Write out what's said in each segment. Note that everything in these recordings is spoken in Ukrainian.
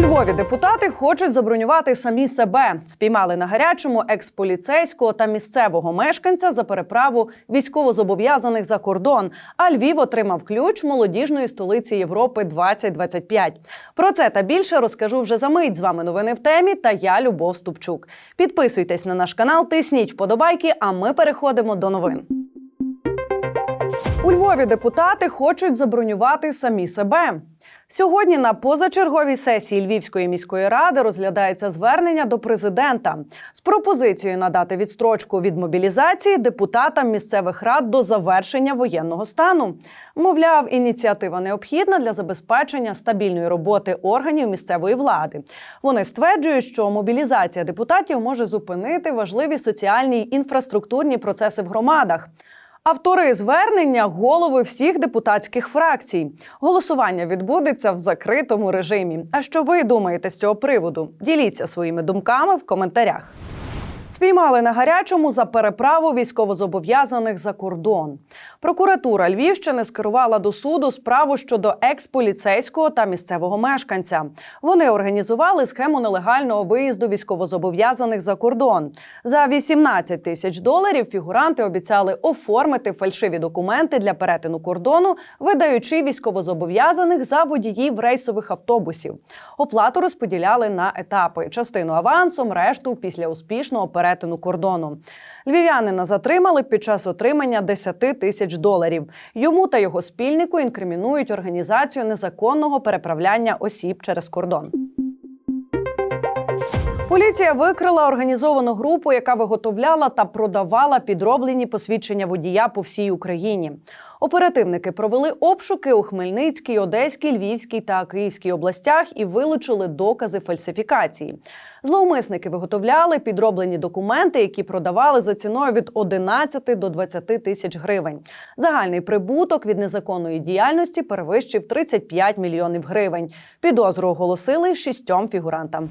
Львові депутати хочуть забронювати самі себе. Спіймали на гарячому експоліцейського та місцевого мешканця за переправу військовозобов'язаних за кордон. А Львів отримав ключ молодіжної столиці Європи 2025. Про це та більше розкажу вже за мить. З вами новини в темі. Та я Любов Ступчук. Підписуйтесь на наш канал, тисніть вподобайки. А ми переходимо до новин. У Львові депутати хочуть забронювати самі себе. Сьогодні на позачерговій сесії Львівської міської ради розглядається звернення до президента з пропозицією надати відстрочку від мобілізації депутатам місцевих рад до завершення воєнного стану. Мовляв, ініціатива необхідна для забезпечення стабільної роботи органів місцевої влади. Вони стверджують, що мобілізація депутатів може зупинити важливі соціальні й інфраструктурні процеси в громадах. Автори звернення голови всіх депутатських фракцій. Голосування відбудеться в закритому режимі. А що ви думаєте з цього приводу? Діліться своїми думками в коментарях. Спіймали на гарячому за переправу військовозобов'язаних за кордон. Прокуратура Львівщини скерувала до суду справу щодо екс-поліцейського та місцевого мешканця. Вони організували схему нелегального виїзду військовозобов'язаних за кордон. За 18 тисяч доларів фігуранти обіцяли оформити фальшиві документи для перетину кордону, видаючи військовозобов'язаних за водіїв рейсових автобусів. Оплату розподіляли на етапи: частину авансом, решту після успішного перетину кордону. Львів'янина затримали під час отримання 10 тисяч доларів. Йому та його спільнику інкримінують організацію незаконного переправляння осіб через кордон. Поліція викрила організовану групу, яка виготовляла та продавала підроблені посвідчення водія по всій Україні. Оперативники провели обшуки у Хмельницькій, Одеській, Львівській та Київській областях і вилучили докази фальсифікації. Зловмисники виготовляли підроблені документи, які продавали за ціною від 11 до 20 тисяч гривень. Загальний прибуток від незаконної діяльності перевищив 35 мільйонів гривень. Підозру оголосили шістьом фігурантам.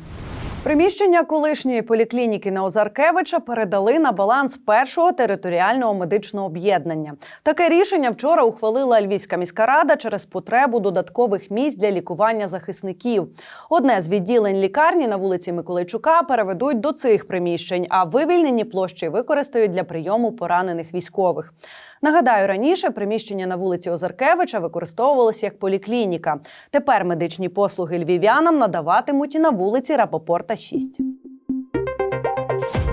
Приміщення колишньої поліклініки на Озаркевича передали на баланс першого територіального медичного об'єднання. Таке рішення вчора ухвалила Львівська міська рада через потребу додаткових місць для лікування захисників. Одне з відділень лікарні на вулиці Миколайчука переведуть до цих приміщень, а вивільнені площі використають для прийому поранених військових. Нагадаю, раніше приміщення на вулиці Озаркевича використовувалося як поліклініка. Тепер медичні послуги львів'янам надаватимуть і на вулиці Рапопорта 6.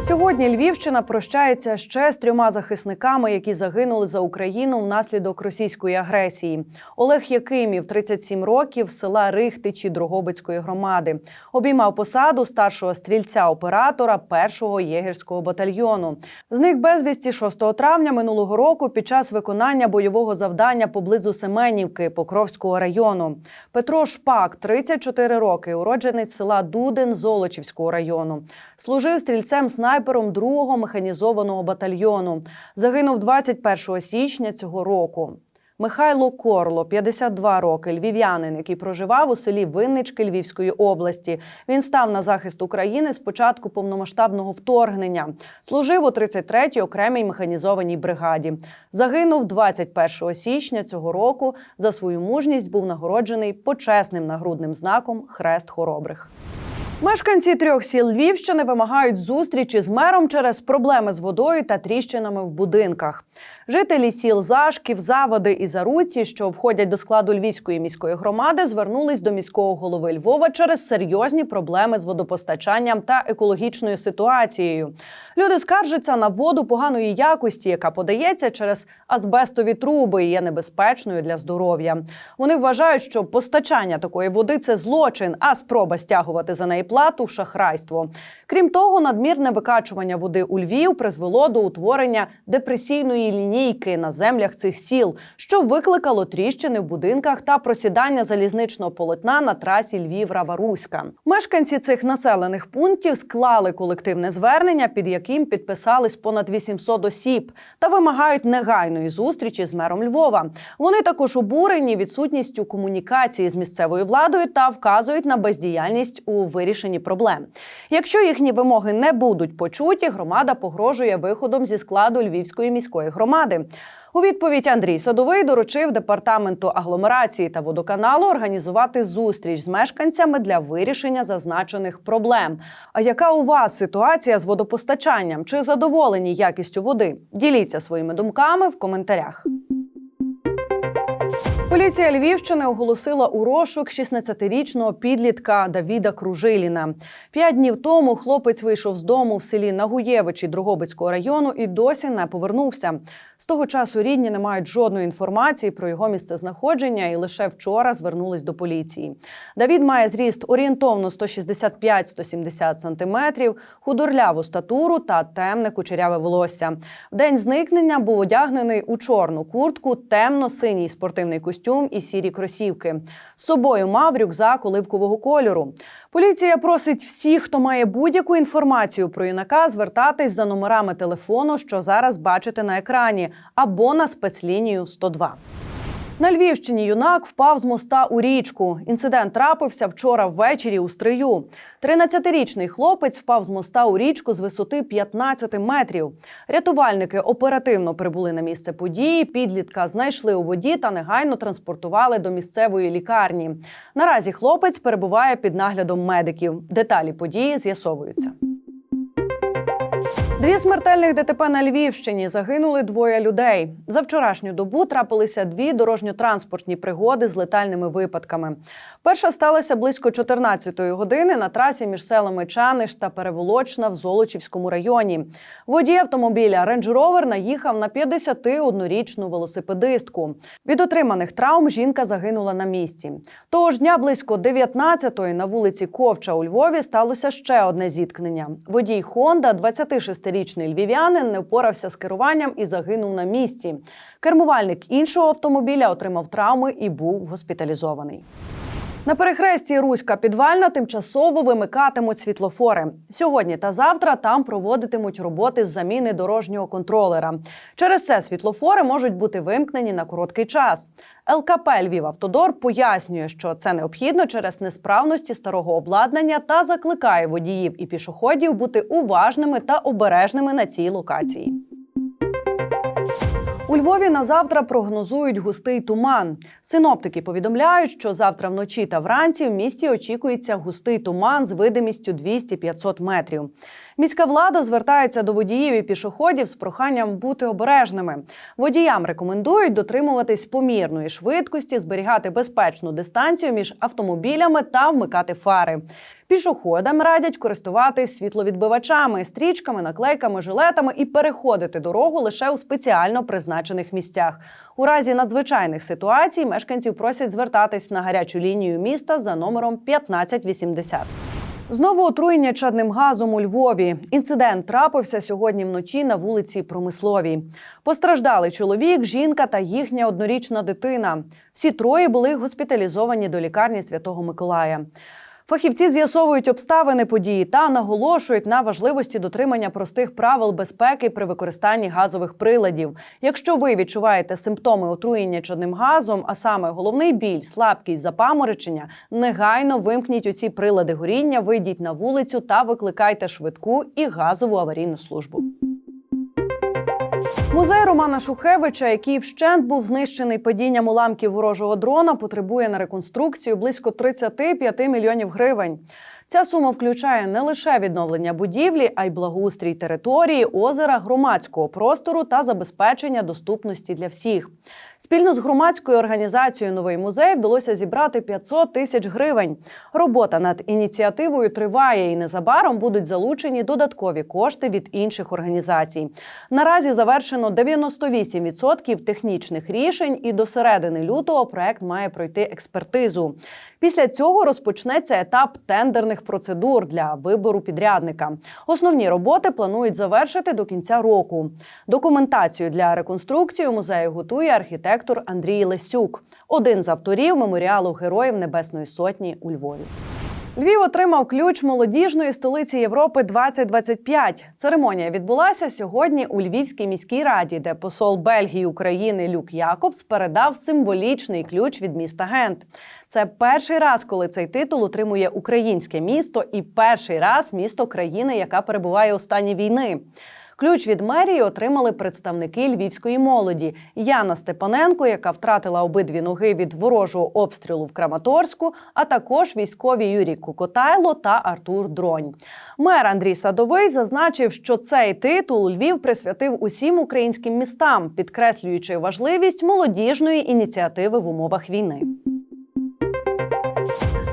Сьогодні Львівщина прощається ще з трьома захисниками, які загинули за Україну внаслідок російської агресії. Олег Якимів, 37 років, села Рихтичі Дрогобицької громади, обіймав посаду старшого стрільця-оператора першого єгерського батальйону. Зник безвісті 6 травня минулого року під час виконання бойового завдання поблизу Семенівки Покровського району. Петро Шпак, 34 роки, уродженець села Дудин Золочівського району. Служив стрільцем снайпером 2-го механізованого батальйону. Загинув 21 січня цього року. Михайло Корло, 52 роки, львів'янин, який проживав у селі Виннички Львівської області. Він став на захист України з початку повномасштабного вторгнення. Служив у 33-й окремій механізованій бригаді. Загинув 21 січня цього року. За свою мужність був нагороджений почесним нагрудним знаком Хрест Хоробрих. Мешканці трьох сіл Львівщини вимагають зустрічі з мером через проблеми з водою та тріщинами в будинках. Жителі сіл Зашків, Заводи і Заруці, що входять до складу Львівської міської громади, звернулись до міського голови Львова через серйозні проблеми з водопостачанням та екологічною ситуацією. Люди скаржаться на воду поганої якості, яка подається через азбестові труби і є небезпечною для здоров'я. Вони вважають, що постачання такої води це злочин, а спроба стягувати за неї плату шахрайство. Крім того, надмірне викачування води у Львів призвело до утворення депресійної лінійки на землях цих сіл, що викликало тріщини в будинках та просідання залізничного полотна на трасі Львів-Раваруська. Мешканці цих населених пунктів склали колективне звернення, під яким підписались понад 800 осіб, та вимагають негайної зустрічі з мером Львова. Вони також обурені відсутністю комунікації з місцевою владою та вказують на бездіяльність у вирішенні проблем. Якщо їхні вимоги не будуть почуті, громада погрожує виходом зі складу Львівської міської громади. У відповідь Андрій Садовий доручив департаменту агломерації та водоканалу організувати зустріч з мешканцями для вирішення зазначених проблем. А яка у вас ситуація з водопостачанням? Чи задоволені якістю води? Діліться своїми думками в коментарях. Поліція Львівщини оголосила у розшук 16-річного підлітка Давіда Кружиліна. П'ять днів тому хлопець вийшов з дому в селі Нагуєвичі Дрогобицького району і досі не повернувся. З того часу рідні не мають жодної інформації про його місцезнаходження і лише вчора звернулись до поліції. Давід має зріст орієнтовно 165-170 сантиметрів, худорляву статуру та темне кучеряве волосся. В день зникнення був одягнений у чорну куртку, темно-синій спортивний костюм і сірі кросівки. З собою мав рюкзак оливкового кольору. Поліція просить всіх, хто має будь-яку інформацію про юнака, звертатись за номерами телефону, що зараз бачите на екрані, або на спецлінію 102. На Львівщині юнак впав з моста у річку. Інцидент трапився вчора ввечері у стрию. 13-річний хлопець впав з моста у річку з висоти 15 метрів. Рятувальники оперативно прибули на місце події. Підлітка знайшли у воді та негайно транспортували до місцевої лікарні. Наразі хлопець перебуває під наглядом медиків. Деталі події з'ясовуються. Дві смертельних ДТП на Львівщині загинули двоє людей. За вчорашню добу трапилися дві дорожньо-транспортні пригоди з летальними випадками. Перша сталася близько 14-ї години на трасі між селами Чаниш та Переволочна в Золочівському районі. Водій автомобіля Range Rover наїхав на 51-річну велосипедистку. Від отриманих травм жінка загинула на місці. Того ж дня близько 19-ї на вулиці Ковча у Львові сталося ще одне зіткнення. Водій Honda, 26-річний львів'янин, не впорався з керуванням і загинув на місці. Кермувальник іншого автомобіля отримав травми і був госпіталізований. На перехресті Руська підвальна тимчасово вимикатимуть світлофори. Сьогодні та завтра там проводитимуть роботи з заміни дорожнього контролера. Через це світлофори можуть бути вимкнені на короткий час. ЛКП «Львівавтодор» пояснює, що це необхідно через несправності старого обладнання та закликає водіїв і пішоходів бути уважними та обережними на цій локації. У Львові на завтра прогнозують густий туман. Синоптики повідомляють, що завтра вночі та вранці в місті очікується густий туман з видимістю 200-500 метрів. Міська влада звертається до водіїв і пішоходів з проханням бути обережними. Водіям рекомендують дотримуватись помірної швидкості, зберігати безпечну дистанцію між автомобілями та вмикати фари. Пішоходам радять користуватись світловідбивачами, стрічками, наклейками, жилетами і переходити дорогу лише у спеціально призначених місцях. У разі надзвичайних ситуацій мешканців просять звертатись на гарячу лінію міста за номером 1580. Знову отруєння чадним газом у Львові. Інцидент трапився сьогодні вночі на вулиці Промисловій. Постраждали чоловік, жінка та їхня однорічна дитина. Всі троє були госпіталізовані до лікарні Святого Миколая. Фахівці з'ясовують обставини події та наголошують на важливості дотримання простих правил безпеки при використанні газових приладів. Якщо ви відчуваєте симптоми отруєння чадним газом, а саме головний біль, слабкість, запаморочення, негайно вимкніть усі прилади горіння, вийдіть на вулицю та викликайте швидку і газову аварійну службу. Музей Романа Шухевича, який вщент був знищений падінням уламків ворожого дрона, потребує на реконструкцію близько 35 мільйонів гривень. Ця сума включає не лише відновлення будівлі, а й благоустрій території, озера, громадського простору та забезпечення доступності для всіх. Спільно з громадською організацією Новий музей вдалося зібрати 500 тисяч гривень. Робота над ініціативою триває і незабаром будуть залучені додаткові кошти від інших організацій. Наразі завершено 98% технічних рішень, і до середини лютого проект має пройти експертизу. Після цього розпочнеться етап тендерних процедур для вибору підрядника. Основні роботи планують завершити до кінця року. Документацію для реконструкції музею готує архітектор Андрій Лесюк, один з авторів меморіалу Героїв Небесної Сотні у Львові. Львів отримав ключ молодіжної столиці Європи 2025. Церемонія відбулася сьогодні у Львівській міській раді, де посол Бельгії України Люк Якобс передав символічний ключ від міста Гент. Це перший раз, коли цей титул отримує українське місто, і перший раз місто країни, яка перебуває у стані війни. Ключ від мерії отримали представники львівської молоді Яна Степаненко, яка втратила обидві ноги від ворожого обстрілу в Краматорську, а також військові Юрій Кукотайло та Артур Дронь. Мер Андрій Садовий зазначив, що цей титул Львів присвятив усім українським містам, підкреслюючи важливість молодіжної ініціативи в умовах війни.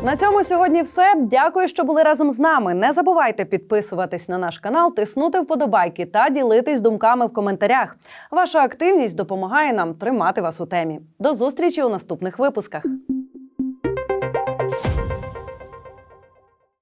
На цьому сьогодні все. Дякую, що були разом з нами. Не забувайте підписуватись на наш канал, тиснути вподобайки та ділитись думками в коментарях. Ваша активність допомагає нам тримати вас у темі. До зустрічі у наступних випусках.